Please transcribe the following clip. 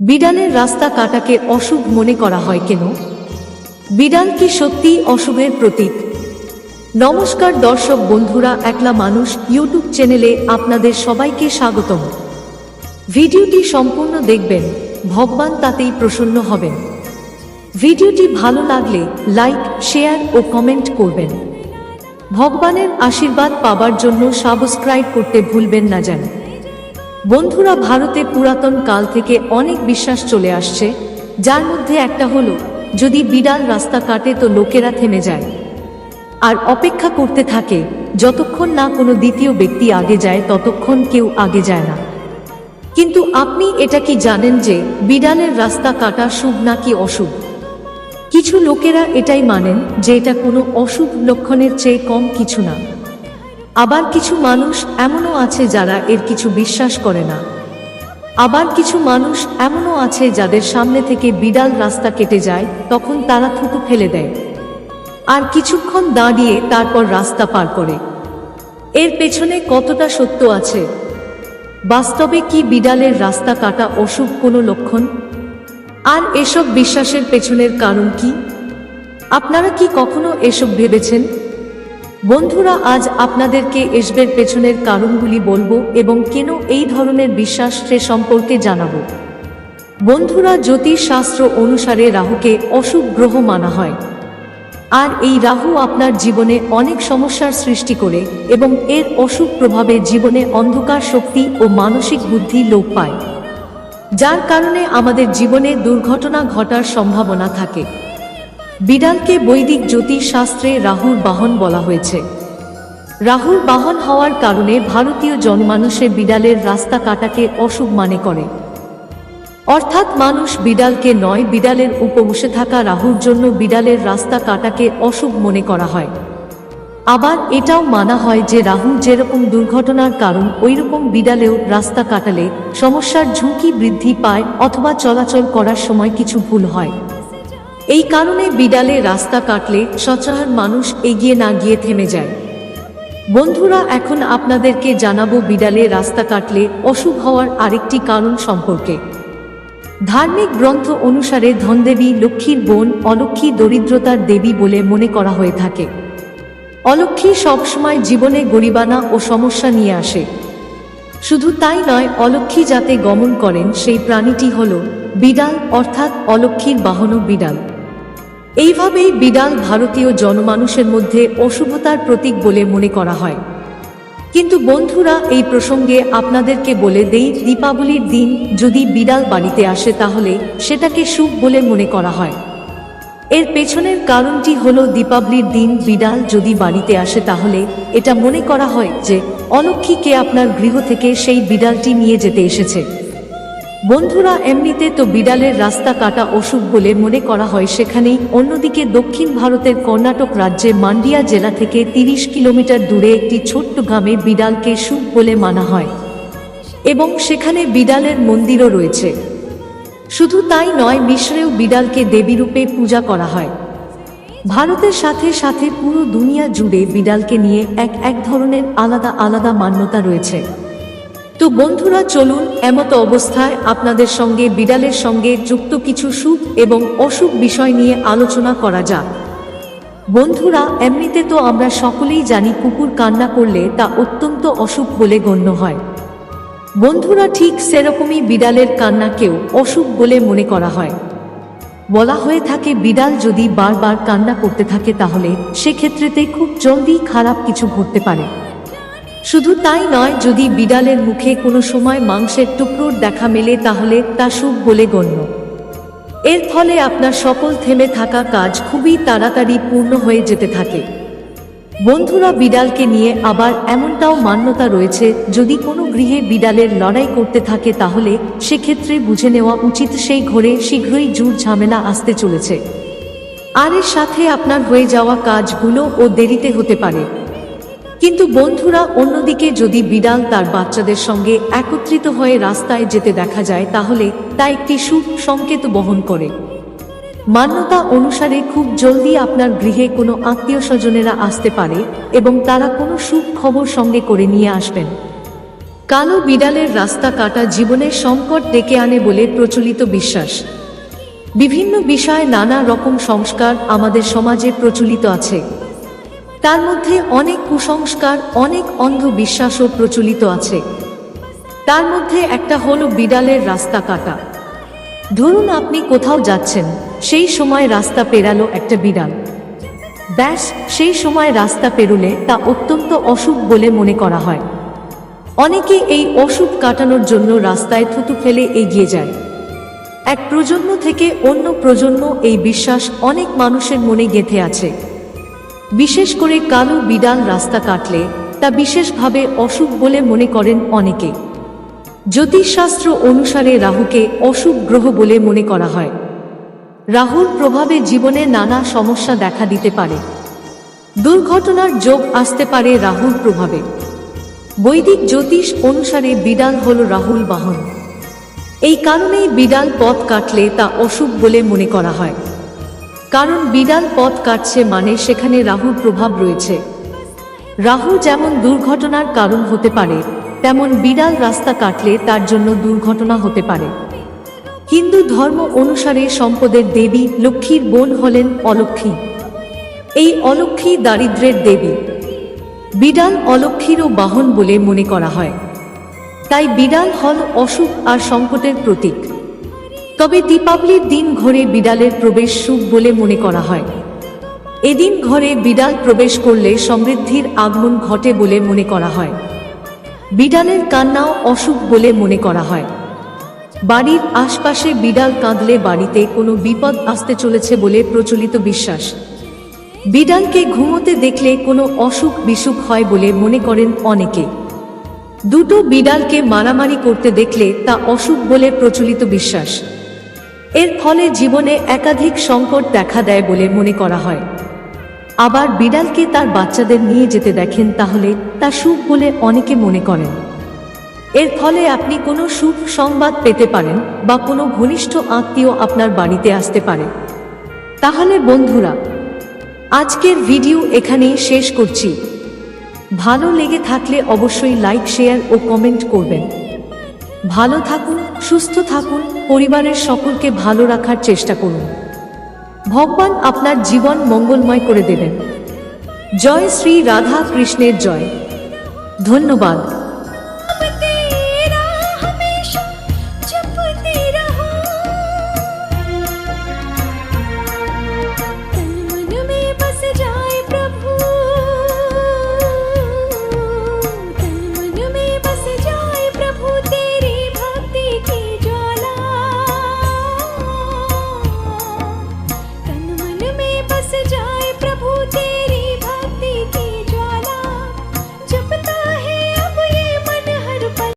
বিড়ালের রাস্তা কাটাকে অশুভ মনে করা হয় কেন? বিড়াল কি সত্যিই অশুভের প্রতীক? নমস্কার দর্শক বন্ধুরা, একলা মানুষ ইউটিউব চ্যানেলে আপনাদের সবাইকে স্বাগতম। ভিডিওটি সম্পূর্ণ দেখবেন, ভগবান তাতেই প্রসন্ন হবেন। ভিডিওটি ভালো লাগলে লাইক, শেয়ার ও কমেন্ট করবেন। ভগবানের আশীর্বাদ পাবার জন্য সাবস্ক্রাইব করতে ভুলবেন না যেন। বন্ধুরা, ভারতে পুরাতন কাল থেকে অনেক বিশ্বাস চলে আসছে। যার মধ্যে একটা হলো, যদি বিড়াল রাস্তা কাটে তো লোকেরা থেমে যায়। আর অপেক্ষা করতে থাকে, যতক্ষণ না কোনো দ্বিতীয় ব্যক্তি আগে যায়, ততক্ষণ কেউ আগে যায় না। কিন্তু আপনি এটা কি জানেন যে বিড়ালের রাস্তা কাটা শুভ নাকি অশুভ? কিছু লোকেরা এটাই মানেন যে এটা কোনো অশুভ লক্ষণের চেয়ে কম কিছু না। আবার কিছু মানুষ এমনও আছে যারা এর কিছু বিশ্বাস করে না। আবার কিছু মানুষ এমনও আছে যাদের সামনে থেকে বিড়াল রাস্তা কেটে যায়, তখন তারা থুতু ফেলে দেয়। আর কিছুক্ষণ দাঁড়িয়ে তারপর রাস্তা পার করে। এর পেছনে কতটা সত্য আছে? বাস্তবে কি বিড়ালের রাস্তা কাটা অসুখ কোনো লক্ষণ? আর এসব বিশ্বাসের পেছনের কারণ কি? আপনারা কি কখনো এসব ভেবেছেন? বন্ধুরা, আজ আপনাদেরকে এসবের পেছনের কারণগুলি বলব এবং কেন এই ধরনের বিশ্বাস সে সম্পর্কে জানাব। বন্ধুরা জ্যোতিষ শাস্ত্র অনুসারে রাহুকে অশুভ গ্রহ মানা হয়। আর এই রাহু আপনার জীবনে অনেক সমস্যার সৃষ্টি করে এবং এর অশুভ প্রভাবে জীবনে অন্ধকার শক্তি ও মানসিক বুদ্ধি লোপ পায়। যার কারণে আমাদের জীবনে দুর্ঘটনা ঘটার সম্ভাবনা থাকে। বিড়ালকে বৈদিক জ্যোতিষ শাস্ত্রে রাহুর বাহন বলা হয়েছে। রাহুর বাহন হওয়ার কারণে ভারতীয় জনমানুষে বিড়ালের রাস্তা কাটাকে অশুভ মানে করে। অর্থাৎ মানুষ বিড়ালকে নয়, বিড়ালের উপবসে থাকা রাহুর জন্য বিড়ালের রাস্তা কাটাকে অশুভ মনে করা হয়। আবার এটাও মানা হয় যে রাহু যেরকম দুর্ঘটনার কারণ, ওইরকম বিড়ালেও রাস্তা কাটালে সমস্যার ঝুঁকি বৃদ্ধি পায় অথবা চলাচল করার সময় কিছু ভুল হয়। এই কারণে বিড়ালে রাস্তা কাটলে সচরাচর মানুষ এগিয়ে না গিয়ে থেমে যায়। বন্ধুরা, এখন আপনাদেরকে জানাব বিড়ালে রাস্তা কাটলে অশুভ হওয়ার আরেকটি কারণ সম্পর্কে। ধার্মিক গ্রন্থ অনুসারে ধনদেবী, লক্ষ্মীর বোন, অলক্ষ্মী দরিদ্রতার দেবী বলে মনে করা হয়ে থাকে। অলক্ষ্মী সবসময় জীবনে গরিবানা ও সমস্যা নিয়ে আসে। শুধু তাই নয়, অলক্ষ্মী যাতে গমন করেন, সেই প্রাণীটি হল বিড়াল, অর্থাৎ অলক্ষ্মীর বাহনও বিড়াল। এইভাবেই বিড়াল ভারতীয় জনমানুষের মধ্যে অশুভতার প্রতীক বলে মনে করা হয়। কিন্তু বন্ধুরা, এই প্রসঙ্গে আপনাদেরকে বলে দেই, দীপাবলির দিন যদি বিড়াল বাড়িতে আসে তাহলে সেটাকে শুভ বলে মনে করা হয়। এর পেছনের কারণটি হলো দীপাবলির দিন বিড়াল যদি বাড়িতে আসে তাহলে এটা মনে করা হয় যে অলক্ষীকে আপনার গৃহ থেকে সেই বিড়ালটি নিয়ে যেতে এসেছে। বন্ধুরা, এমনিতে তো বিড়ালের রাস্তা কাটা অসুখ বলে মনে করা হয় সেখানেই। অন্যদিকে দক্ষিণ ভারতের কর্ণাটক রাজ্যে মান্ডিয়া জেলা থেকে তিরিশ কিলোমিটার দূরে একটি ছোট্ট গ্রামে বিড়ালকে সুখ বলে মানা হয়। এবং সেখানে বিড়ালের মন্দিরও রয়েছে। শুধু তাই নয়, মিশ্রেও বিড়ালকে দেবীরূপে পূজা করা হয়। ভারতের সাথে সাথে পুরো দুনিয়া জুড়ে বিড়ালকে নিয়ে এক এক ধরনের আলাদা আলাদা মান্যতা রয়েছে। তো বন্ধুরা, চলুন এমত অবস্থায় আপনাদের সঙ্গে, বিড়ালের সঙ্গে যুক্ত কিছু শুভ এবং অশুভ বিষয় নিয়ে আলোচনা করা যাক। বন্ধুরা, এমনিতে তো আমরা সকলেই জানি কুকুর কান্না করলে তা অত্যন্ত অশুভ বলে গণ্য হয়। বন্ধুরা, ঠিক সেরকমই বিড়ালের কান্নাকেও অসুখ বলে মনে করা হয়। বলা হয়ে থাকে, বিড়াল যদি বারবার কান্না করতে থাকে তাহলে সেক্ষেত্রেতে খুব জলদি খারাপ কিছু ঘটতে পারে। শুধু তাই নয়, যদি বিড়ালের মুখে কোনো সময় মাংসের টুকরোর দেখা মেলে, তাহলে তা শুভ বলে গণ্য। এর ফলে আপনার সকল থেমে থাকা কাজ খুবই তাড়াতাড়ি পূর্ণ হয়ে যেতে থাকে। বন্ধুরা, বিড়ালকে নিয়ে আবার এমনটাও মান্যতা রয়েছে, যদি কোনো গৃহে বিড়ালের লড়াই করতে থাকে, তাহলে সেক্ষেত্রে বুঝে নেওয়া উচিত সেই ঘরে শীঘ্রই জুর ঝামেলা আসতে চলেছে। আর এর সাথে আপনার হয়ে যাওয়া কাজগুলো ও দেরিতে হতে পারে। কিন্তু বন্ধুরা অন্যদিকে যদি বিড়াল তার বাচ্চাদের সঙ্গে একত্রিত হয়ে রাস্তায় যেতে দেখা যায়, তাহলে তা একটি শুভ সংকেত বহন করে। মান্যতা অনুসারে খুব জলদি আপনার গৃহে কোনো আত্মীয় স্বজনেরা আসতে পারে এবং তারা কোনো সুখ খবর সঙ্গে করে নিয়ে আসবেন। কালো বিড়ালের রাস্তা কাটা জীবনের সংকট ডেকে আনে বলে প্রচলিত বিশ্বাস। বিভিন্ন বিষয়ে নানা রকম সংস্কার আমাদের সমাজে প্রচলিত আছে। তার মধ্যে অনেক কুসংস্কার, অনেক অন্ধবিশ্বাসও প্রচলিত আছে। তার মধ্যে একটা হলো বিড়ালের রাস্তা কাটা। ধরুন আপনি কোথাও যাচ্ছেন, সেই সময় রাস্তা পেরালো একটা বিড়াল। ব্যাস, সেই সময় রাস্তা পেরুলে তা অত্যন্ত অশুভ বলে মনে করা হয়। অনেকে এই অশুভ কাটানোর জন্য রাস্তায় থুতু ফেলে এগিয়ে যায়। এক প্রজন্ম থেকে অন্য প্রজন্ম এই বিশ্বাস অনেক মানুষের মনে গেঁথে আছে। বিশেষ করে কালো বিড়াল রাস্তা কাটলে তা বিশেষভাবে অশুভ বলে মনে করেন অনেকে। জ্যোতিষশাস্ত্র অনুসারে রাহুকে অশুভ গ্রহ বলে মনে করা হয়। রাহুর প্রভাবে জীবনে নানা সমস্যা দেখা দিতে পারে। দুর্ঘটনার যোগ আসতে পারে রাহুর প্রভাবে। বৈদিক জ্যোতিষ অনুসারে বিড়াল হল রাহুল বাহন। এই কারণেই বিড়াল পথ কাটলে তা অশুভ বলে মনে করা হয়। কারণ বিড়াল পথ কাটছে মানে সেখানে রাহুর প্রভাব রয়েছে। রাহু যেমন দুর্ঘটনার কারণ হতে পারে, তেমন বিড়াল রাস্তা কাটলে তার জন্য দুর্ঘটনা হতে পারে। হিন্দু ধর্ম অনুসারে সম্পদের দেবী লক্ষ্মীর বোন হলেন অলক্ষ্মী। এই অলক্ষ্মী দারিদ্রের দেবী। বিড়াল অলক্ষ্মীরও বাহন বলে মনে করা হয়। তাই বিড়াল হল অসুখ আর সংকটের প্রতীক। তবে দীপাবলির দিন ঘরে বিড়ালের প্রবেশ শুভ বলে মনে করা হয়। এদিন ঘরে বিড়াল প্রবেশ করলে সমৃদ্ধির আগমন ঘটে বলে মনে করা হয়। বিড়ালের কান্নাও অশুভ বলে মনে করা হয়। বাড়ির আশপাশে বিড়াল কাঁদলে বাড়িতে কোনো বিপদ আসতে চলেছে বলে প্রচলিত বিশ্বাস। বিড়ালকে ঘুমোতে দেখলে কোনো অসুখ বিসুখ হয় বলে মনে করেন অনেকে। দুটো বিড়ালকে মারামারি করতে দেখলে তা অসুখ বলে প্রচলিত বিশ্বাস। এর ফলে জীবনে একাধিক সংকট দেখা দেয় বলে মনে করা হয়। আবার বিড়ালকে তার বাচ্চাদের নিয়ে যেতে দেখেন তাহলে তা সুখ বলে অনেকে মনে করেন। এর ফলে আপনি কোনো সুখ সংবাদ পেতে পারেন বা কোনো ঘনিষ্ঠ আত্মীয় আপনার বাড়িতে আসতে পারে। তাহলে বন্ধুরা, আজকের ভিডিও এখানেই শেষ করছি। ভালো লেগে থাকলে অবশ্যই লাইক, শেয়ার ও কমেন্ট করবেন। ভালো থাকুন, সুস্থ থাকুন, পরিবারের সকলকে ভালো রাখার চেষ্টা করুন। ভগবান আপনার জীবন মঙ্গলময় করে দেবেন। জয় শ্রী রাধা কৃষ্ণের জয়। ধন্যবাদ।